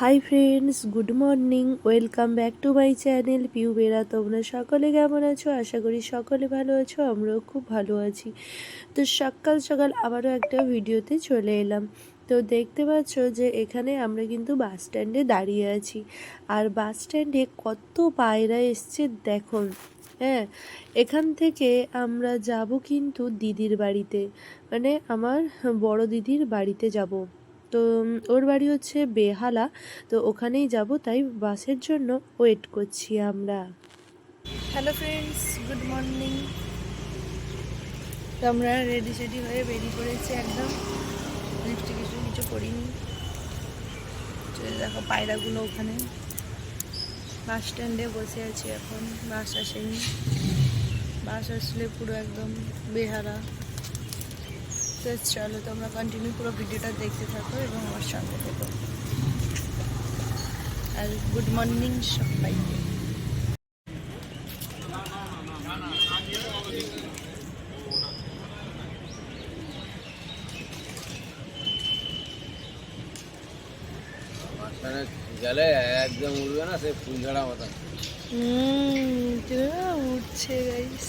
Hi friends good morning welcome back to my channel Piu Bera তোমরা সকলে কেমন আছো? আশা করি সকলে ভালো আছো, আমরাও খুব ভালো আছি। তো সকাল সকাল আবারও একটা ভিডিওতে চলে এলাম। তো দেখতে পাচ্ছ যে এখানে আমরা কিন্তু বাস স্ট্যান্ডে দাঁড়িয়ে আছি। আর বাস স্ট্যান্ডে কত পায়রা এসছে দেখুন হ্যাঁ এখান থেকে আমরা যাব কিন্তু দিদির বাড়িতে। মানে আমার বড় দিদির বাড়িতে যাব। তো ওর বাড়ি হচ্ছে বেহালা, তো ওখানেই যাব, তাই বাসের জন্য ওয়েট করছি আমরা। হ্যালো ফ্রেন্ডস গুড মর্নিং তো আমরা রেডি সেডি হয়ে বেরিয়ে পড়েছি একদম। লিপস্টিক কিছু কিছু করিনি দেখো পায়রাগুলো ওখানে। বাস স্ট্যান্ডে বসে আছি এখন বাস আসেনি। বাস আসলে পুরো একদম বেহারা তো চলো তোমরা কন্টিনিউ পুরো ভিডিওটা দেখতে থাকো এবং আমার সঙ্গে থেকো। আর গুড মর্নিং সবাইকে। গেলে একদম উঠবে না সে ফুল ঝাড়া মতন উঠছে গাইস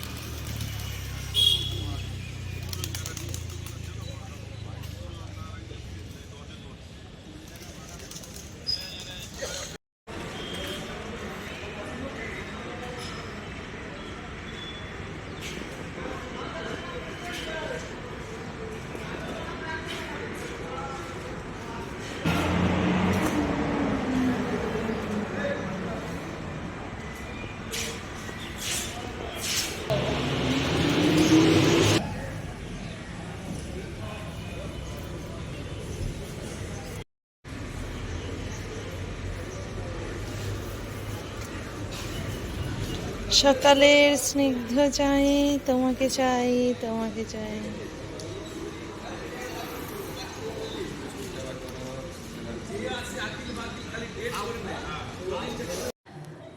সকালের স্নিগ্ধ চাই তোমাকে চাই তোমাকে চাই।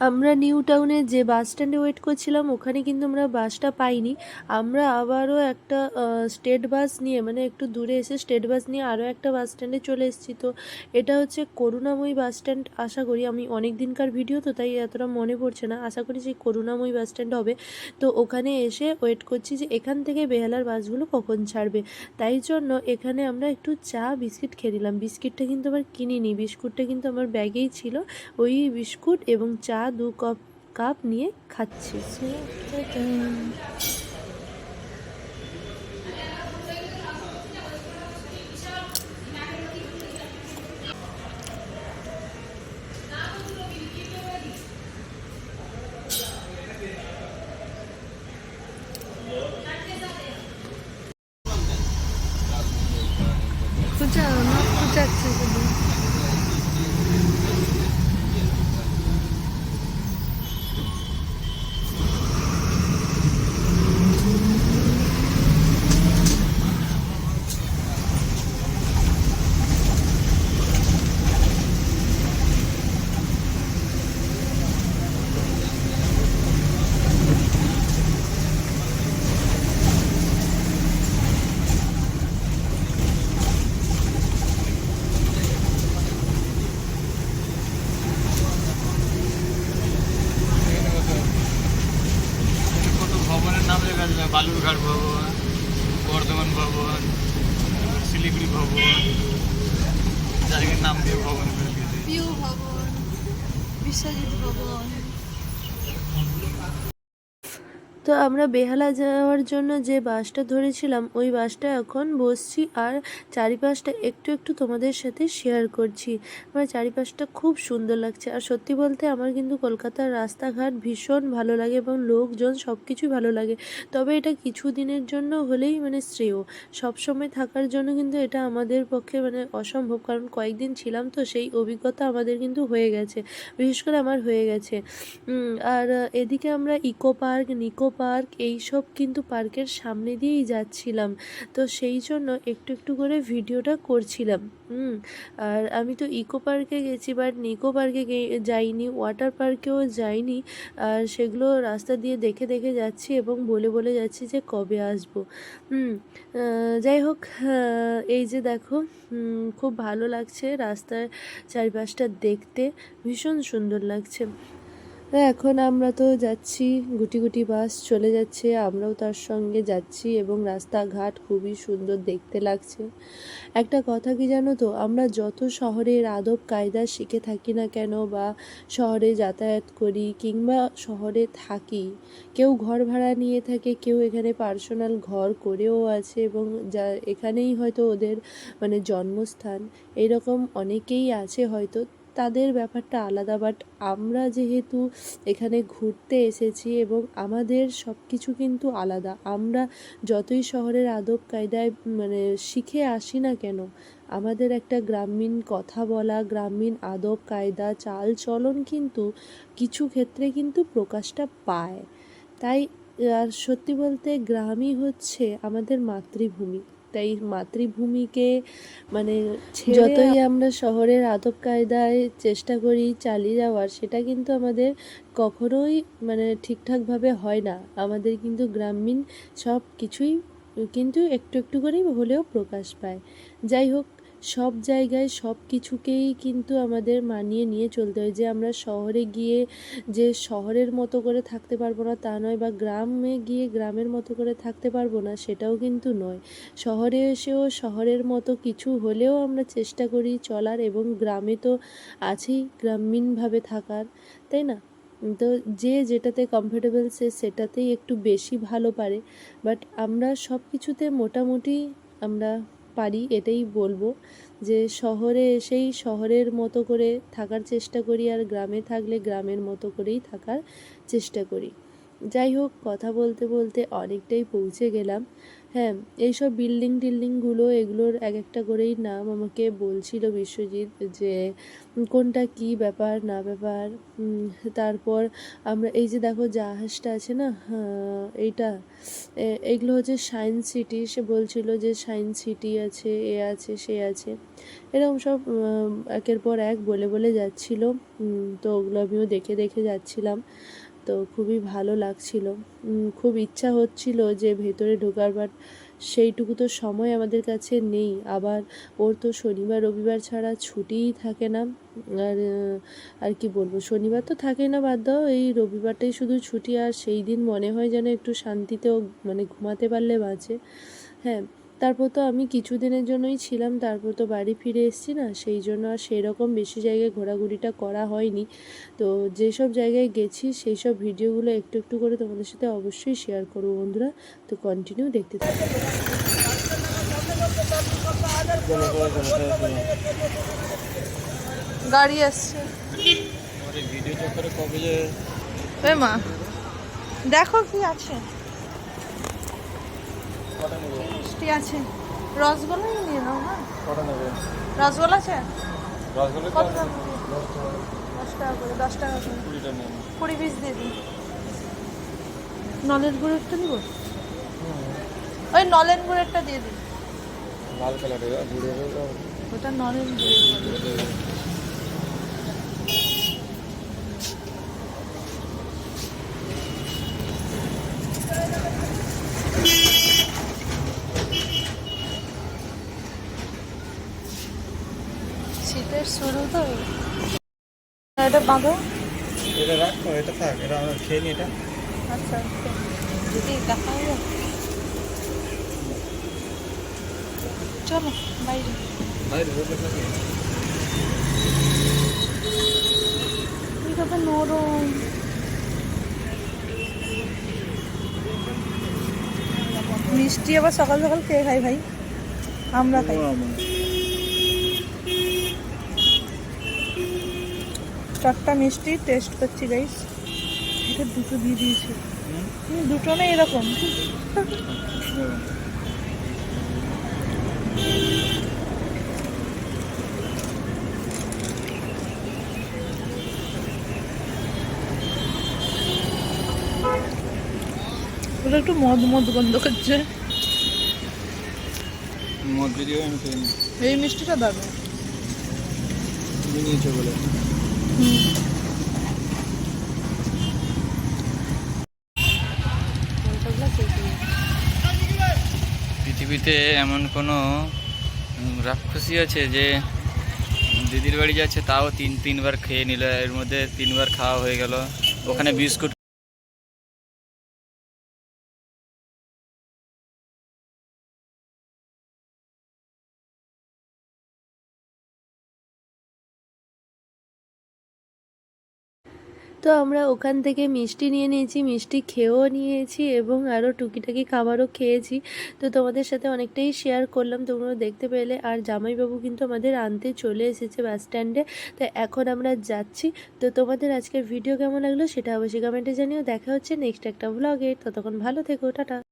আমরা নিউ টাউনে যে বাস স্ট্যান্ডে ওয়েট করছিলাম, ওখানে কিন্তু আমরা বাসটা পাইনি। আমরা আবারও একটা স্টেট বাস নিয়ে মানে একটু দূরে এসে স্টেট বাস নিয়ে আরও একটা বাস স্ট্যান্ডে চলে এসেছি। তো এটা হচ্ছে করুণাময়ী বাস স্ট্যান্ড আশা করি আমি অনেক দিনকার ভিডিও তো তাই এতটা মনে পড়ছে না। আশা করি সেই করুণাময়ী বাস স্ট্যান্ড হবে। তো ওখানে এসে ওয়েট করছি যে এখান থেকে বেহালার বাসগুলো কখন ছাড়বে। তাই জন্য এখানে আমরা একটু চা, বিস্কিট খেয়ে নিলাম। বিস্কিটটা কিন্তু আবার কিনিনি। বিস্কুটটা কিন্তু আমার ব্যাগেই ছিল। ওই বিস্কুট এবং চা দু কাপ কাপ নিয়ে খাচ্ছি। খুঁজাও না খুঁজাচ্ছে শুধু কত ভবনের নাম লেখা আছে বালুরঘাট ভবন বর্ধমান ভবন শিলিগুড়ি ভবন জায়গার নাম দিয়ে ভবন বিশ্বজিৎ ভবন। তো আমরা বেহালা যাওয়ার জন্য যে বাসটা ধরেছিলাম, ওই বাসটা এখন বসছি আর চারিপাশটা একটু একটু তোমাদের সাথে শেয়ার করছি। আমার চারিপাশটা খুব সুন্দর লাগছে আর সত্যি বলতে আমার কিন্তু কলকাতার রাস্তাঘাট ভীষণ ভালো লাগে এবং লোকজন সব কিছুই ভালো লাগে। তবে এটা কিছু দিনের জন্য হলেই মানে শ্রেয়। সবসময় থাকার জন্য কিন্তু এটা আমাদের পক্ষে মানে অসম্ভব, কারণ কয়েকদিন ছিলাম তো সেই অভিজ্ঞতা আমাদের কিন্তু হয়ে গেছে, বিশেষ করে আমার হয়ে গেছে। আর এদিকে আমরা ইকো পার্ক, নিকো পার্ক এই সব কিন্তু পার্কের সামনে দিয়েই যাচ্ছিলাম। তো সেই জন্য একটু একটু করে ভিডিওটা করছিলাম। হুম, আর আমি তো ইকো পার্কে গেছি বাট নিকো পার্কে যাইনি, ওয়াটার পার্কেও যাইনি। আর সেগুলো রাস্তা দিয়ে দেখে দেখে যাচ্ছি এবং বলে বলে যাচ্ছি যে কবে আসব। হুম যাই হোক এই যে দেখো খুব ভালো লাগছে রাস্তার চারিপাশটা দেখতে। ভীষণ সুন্দর লাগছে। তো এখন আমরা তো যাচ্ছি, গুটি গুটি বাস চলে যাচ্ছে, আমরাও তার সঙ্গে যাচ্ছি এবং রাস্তাঘাট খুবই সুন্দর দেখতে লাগছে। একটা কথা কি জানো তো, আমরা যত শহরের আদব কায়দা শিখে থাকি না কেন বা শহরে যাতায়াত করি কিংবা শহরে থাকি, কেউ ঘর ভাড়া নিয়ে থাকে, কেউ এখানে পার্সোনাল ঘর করেও আছে এবং যা এখানেই হয়তো ওদের মানে জন্মস্থান, এরকম অনেকেই আছে হয়তো। তাদের ব্যাপারটা আলাদা বাট আমরা যেহেতু এখানে ঘুরতে এসেছি এবং আমাদের সব কিছু কিন্তু আলাদা। আমরা যতই শহরের আদব কায়দায় মানে শিখে আসি না কেন, আমাদের একটা গ্রামীণ কথা বলা, গ্রামীণ আদব কায়দা চাল চলন কিন্তু কিছু ক্ষেত্রে কিন্তু প্রকাশটা পায়। তাই, আর সত্যি বলতে গ্রামই হচ্ছে আমাদের মাতৃভূমি। তাই মাতৃভূমিকে মানে যতই আমরা শহরের আদব কায়দায় চেষ্টা করি চালিয়ে যাওয়ার সেটা কিন্তু আমাদের কখনোই মানে ঠিকঠাকভাবে হয় না। আমাদের কিন্তু গ্রামীণ সব কিছুই কিন্তু একটু একটু করেই হলেও প্রকাশ পায়। যাই হোক সব জায়গায় সব কিছুকেই কিন্তু আমাদের মানিয়ে নিয়ে চলতে হয়। যে আমরা শহরে গিয়ে যে শহরের মতো করে থাকতে পারব না, তা নয় বা গ্রামে গিয়ে গ্রামের মতো করে থাকতে পারব না, সেটাও কিন্তু নয়। শহরে এসেও শহরের মতো কিছু হলেও আমরা চেষ্টা করি চলার এবং গ্রামে তো আছেই গ্রামীণভাবে থাকার, তাই না? তো যে যেটাতে কমফোর্টেবল সে সেটাতেই একটু বেশি ভালো পারে। বাট আমরা সব কিছুতে মোটামুটি আমরা পারি, এটাই বলব যে শহরে এসেই শহরের মতো করে থাকার চেষ্টা করি আর গ্রামে থাকলে গ্রামের মতো করেই থাকার চেষ্টা করি। যাই হোক কথা বলতে বলতে অনেকটাই পৌঁছে গেলাম। হ্যাঁ এইসব বিল্ডিং টিল্ডিংগুলো এগুলোর এক একটা করেই নাম আমাকে বলছিল বিশ্বজিৎ যে কোনটা কি ব্যাপার না ব্যাপার তারপর আমরা এই যে দেখো জাহাজটা আছে না হ্যাঁ, এইটা এগুলো হচ্ছে সায়েন্স সিটি সে বলছিল যে সায়েন্স সিটি আছে এ আছে সে আছে। এরকম সব একের পর এক বলে বলে যাচ্ছিল তো ওগুলো আমিও দেখে দেখে যাচ্ছিলাম। তো খুবই ভালো লাগছিল। খুব ইচ্ছা হচ্ছিল যে ভেতরে ঢোকার বাট সেইটুকু তো সময় আমাদের কাছে নেই। আবার ওর তো শনিবার, রবিবার ছাড়া ছুটিই থাকে না। আর আর কি বলব, শনিবার তো থাকে না, বাদ দাও। এই রবিবারটাই শুধু ছুটি, আর সেই দিন মনে হয় যেন একটু শান্তিতেও মানে ঘুমাতে পারলে বাঁচে। হ্যাঁ তারপর তো আমি কিছুদিনের জন্যই ছিলাম তারপর তো বাড়ি ফিরে এসেছি না সেই জন্য আর সেই রকম বেশি জায়গায় ঘোরাঘুরিটা করা হয়নি। তো যেসব জায়গায় গেছি সেই সব ভিডিওগুলো একটু একটু করে তোমাদের সাথে অবশ্যই শেয়ার করব বন্ধুরা। তো কন্টিনিউ দেখতে থাকো। গাড়ি আসছে। আমার ভিডিও কবে মা দেখো কি আছে। মিষ্টি আছে। রসগোল্লাই নিয়ে নাও না নেবে? রসগোল্লা আছে? রসগোল্লা কত দশ টাকা করে। দশ টাকা করে। কুড়ি পিস দিয়ে দিন নলেন গুড়েরটা দিব ওই নলেন গুড়েরটা দিয়ে দিন লাল কালারের ওটা নলেন গুড়ের শুরু তো। এটা বাঁধো। এটা রাখো এটা থাক এটা আমরা খেয়ে নি এটা। আচ্ছা আচ্ছা। যদি দেখা হবে চলো বাইরে। বাইরে রোদে থাকে নরম? মিষ্টি আবার সকাল সকাল কে খাই ভাই। আমরা খাই। চারটা মিষ্টি টেস্ট করছি গাইস এটা দুটো দিয়ে দিয়েছে। দুটো না এরকম? এটা একটু মদ মদ গন্ধ করছে। মদ এই মিষ্টিটা দারুণ নিয়েছো বলে। পৃথিবীতে এমন কোনো রাক্ষসি আছে যে, দিদির বাড়ি যাচ্ছে, তাও তিন তিনবার খেয়ে নিল, এর মধ্যে তিনবার খাওয়া হয়ে গেল। ওখানে বিস্কুট তো আমরা ওখান থেকে মিষ্টি নিয়ে নিয়েছি, মিষ্টি খেয়েও নিয়েছি এবং আরও টুকিটাকি খাবারও খেয়েছি। তো তোমাদের সাথে অনেকটাই শেয়ার করলাম তোমরা দেখতে পেলে। আর জামাইবাবু কিন্তু আমাদের আনতে চলে এসেছে বাস স্ট্যান্ডে তো এখন আমরা যাচ্ছি। তো তোমাদের আজকের ভিডিও কেমন লাগল সেটা অবশ্যই কমেন্টে জানিও। দেখা হচ্ছে নেক্সট একটা ব্লগে ততক্ষণ ভালো থেকো, টাটা।